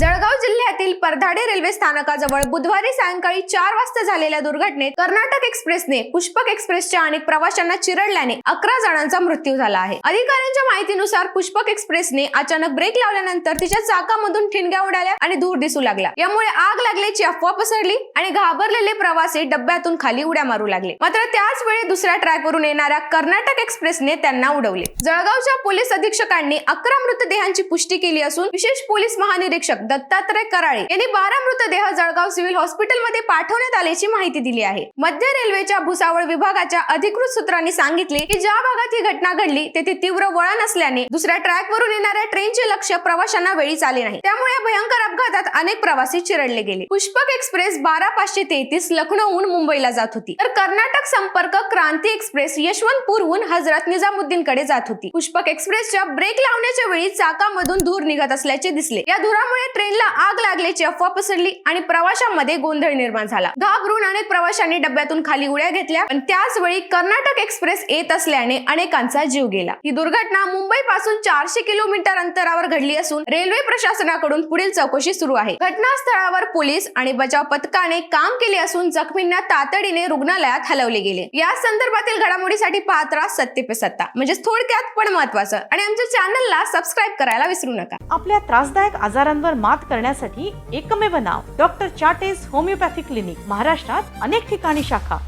जळगाव जिल्ह्यातील परधाडे रेल्वे स्थानकाजवळ बुधवारी सायंकाळी चार वाजता झालेल्या दुर्घटनेत कर्नाटक एक्सप्रेसने पुष्पक एक्सप्रेसच्या अनेक प्रवाशांना चिरडल्याने अकरा जणांचा मृत्यू झाला आहे. अधिकाऱ्यांच्या माहितीनुसार पुष्पक एक्सप्रेसने अचानक ब्रेक लावल्यानंतर तिच्या चाकामधून ठिणग्या उडाल्या आणि धूर दिसू लागला. यामुळे आग लागल्याची अफवा पसरली आणि घाबरलेले प्रवासी डब्यातून खाली उड्या मारू लागले. मात्र त्याच वेळी दुसऱ्या ट्रॅकवरून येणाऱ्या कर्नाटक एक्सप्रेसने त्यांना उडवले. जळगावच्या पोलीस अधीक्षकांनी अकरा मृतदेहांची पुष्टी केली असून विशेष पोलीस महानिरीक्षक दत्तात्रय कराळे यांनी बारा मृतदेह जळगाव सिव्हिल हॉस्पिटलमध्ये पाठवण्यात आल्याची माहिती दिली आहे. मध्य रेल्वेच्या भुसावळ विभागाच्या अधिकृत सूत्रांनी सांगितले की ज्या भागात ही घटना घडली तेथे तीव्र वळण असल्याने दुसऱ्या ट्रॅकवरून येणाऱ्या ट्रेनचे लक्ष प्रवाशांना वेळीच आले नाही. त्यामुळे या भयंकर अपघातात अनेक प्रवासी चिरडले गेले. पुष्पक एक्सप्रेस बारा पाचशे तेहतीस लखनौहून मुंबईला जात होती. तर कर्नाटक संपर्क क्रांती एक्सप्रेस यशवंतपूरहून हजरत निजामुद्दीन कडे जात होती. पुष्पक एक्सप्रेसच्या ब्रेक लावण्याच्या वेळी चाकामधून धूर निघत असल्याचे दिसले. या धुरामुळे ट्रेनला आग लागल्याची अफवा पसरली आणि प्रवाशांमध्ये गोंधळ निर्माण झाला. घाबरून अनेक प्रवाशांनी डब्यातून खाली उड्या घेतल्या पण त्याच वेळी कर्नाटक एक्सप्रेस येत असल्याने अनेकांचा जीव गेला. ही दुर्घटना मुंबई पासून चारशे किलोमीटर अंतरावर घडली असून रेल्वे प्रशासनाकडून पुढील चौकशी सुरू आहे. घटनास्थळावर पोलीस आणि बचाव पथकाने काम केले असून जखमींना तातडीने रुग्णालयात हलवले गेले. या संदर्भातील घडामोडीसाठी पाहत राहा सत्य पे सत्ता. म्हणजे थोडक्यात पण महत्वाचं आणि आमच्या चॅनलला सबस्क्राईब करायला विसरू नका. आपल्या त्रासदायक आजारांवर मात करण्यासाठी एकमेव नाव डॉक्टर चाटेज होमिओपॅथी क्लिनिक महाराष्ट्रात अनेक ठिकाणी शाखा.